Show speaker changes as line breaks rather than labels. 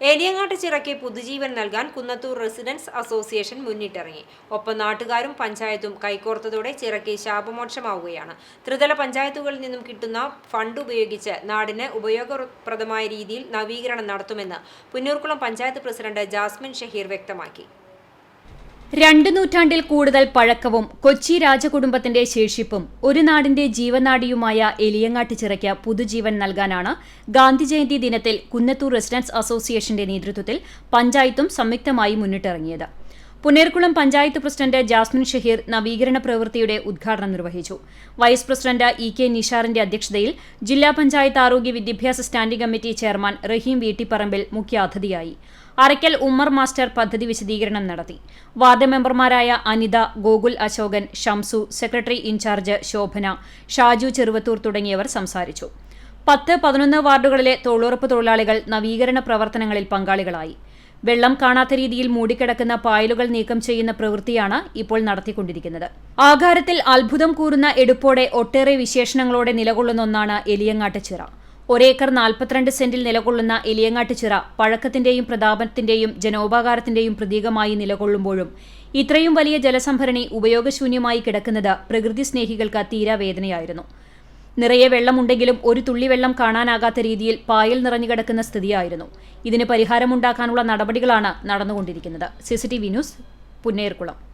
ഏലിയങ്ങാട്ട് ചിറയ്ക്ക് പുതുജീവൻ നൽകാൻ Kunnathur residence association മുന്നിട്ടിറങ്ങി. ഒപ്പം നാട്ടുകാരും പഞ്ചായത്തും കൈകോർത്തതോടെ ചിറയ്ക്ക് ശാപമോക്ഷമാവുകയാണ്. ത്രിതല പഞ്ചായത്തുകളിൽ നിന്നും കിട്ടുന്ന ഫണ്ട് ഉപയോഗിച്ച് നാടിന് ഉപയോഗപ്രദമായ രീതിയിൽ നവീകരണം നടത്തുമെന്ന് പുന്നൂർക്കുളം പഞ്ചായത്ത് പ്രസിഡന്റ് ജാസ്മിൻ ഷഹീർ വ്യക്തമാക്കി.
രണ്ട് നൂറ്റാണ്ടിൽ കൂടുതൽ പഴക്കവും കൊച്ചി രാജകുടുംബത്തിന്റെ ശേഷിപ്പും ഒരു നാടിന്റെ ജീവനാടിയുമായ എലിയങ്ങാട്ടി ചിറയ്ക്ക് പുതുജീവൻ നൽകാനാണ് ഗാന്ധി ജയന്തി ദിനത്തിൽ കുന്നത്തൂർ റെസിഡൻസ് അസോസിയേഷന്റെ നേതൃത്വത്തിൽ പഞ്ചായത്തും സംയുക്തമായി മുന്നിട്ടിറങ്ങിയത്. പുന്നേർക്കുളം പഞ്ചായത്ത് പ്രസിഡന്റ് ജാസ്മിൻ ഷഹീർ നവീകരണ പ്രവൃത്തിയുടെ ഉദ്ഘാടനം നിർവഹിച്ചു. വൈസ് പ്രസിഡന്റ് ഇ കെ നിഷാറിന്റെ അധ്യക്ഷതയിൽ ജില്ലാ പഞ്ചായത്ത് ആരോഗ്യ വിദ്യാഭ്യാസ standing committee chairman Raheem Veettipparambil മുഖ്യാതിഥിയായി അറയ്ക്കൽ ഉമ്മർ മാസ്റ്റർ പദ്ധതി വിശദീകരണം നടത്തി. വാർഡ് മെമ്പർമാരായ അനിത ഗോകുൽ അശോകൻ ഷംസു സെക്രട്ടറി ഇൻചാർജ് ശോഭന ഷാജു ചെറുവത്തൂർ തുടങ്ങിയവർ സംസാരിച്ചു. പത്ത് പതിനൊന്ന് വാർഡുകളിലെ തൊഴിലുറപ്പ് തൊഴിലാളികൾ നവീകരണ പ്രവർത്തനങ്ങളിൽ പങ്കാളികളായി. വെള്ളം കാണാത്ത രീതിയിൽ മൂടിക്കിടക്കുന്ന പായലുകൾ നീക്കം ചെയ്യുന്ന പ്രവൃത്തിയാണ് ഇപ്പോൾ നടത്തിക്കൊണ്ടിരിക്കുന്നത്. ആകാരത്തിൽ അത്ഭുതം കൂറുന്ന എടുപ്പോടെ ഒട്ടേറെ വിശേഷണങ്ങളോടെ നിലകൊള്ളുന്ന ഒന്നാണ് എലിയങ്ങാട്ട് ഒരേക്കർ നാൽപ്പത്തിരണ്ട് സെന്റിൽ നിലകൊള്ളുന്ന എലിയങ്ങാട്ടുചിറ പഴക്കത്തിന്റെയും പ്രതാപത്തിന്റെയും ജനോപകാരത്തിന്റെയും പ്രതീകമായി നിലകൊള്ളുമ്പോഴും ഇത്രയും വലിയ ജലസംഭരണി ഉപയോഗശൂന്യമായി കിടക്കുന്നത് പ്രകൃതി സ്നേഹികൾക്ക് തീരാവേദനയായിരുന്നു നിറയെ വെള്ളമുണ്ടെങ്കിലും ഒരു തുള്ളി വെള്ളം കാണാനാകാത്ത രീതിയിൽ പായൽ നിറഞ്ഞുകിടക്കുന്ന സ്ഥിതിയായിരുന്നു. ഇതിന് പരിഹാരമുണ്ടാക്കാനുള്ള നടപടികളാണ് നടന്നുകൊണ്ടിരിക്കുന്നത്. CCTV news Punnerkulam.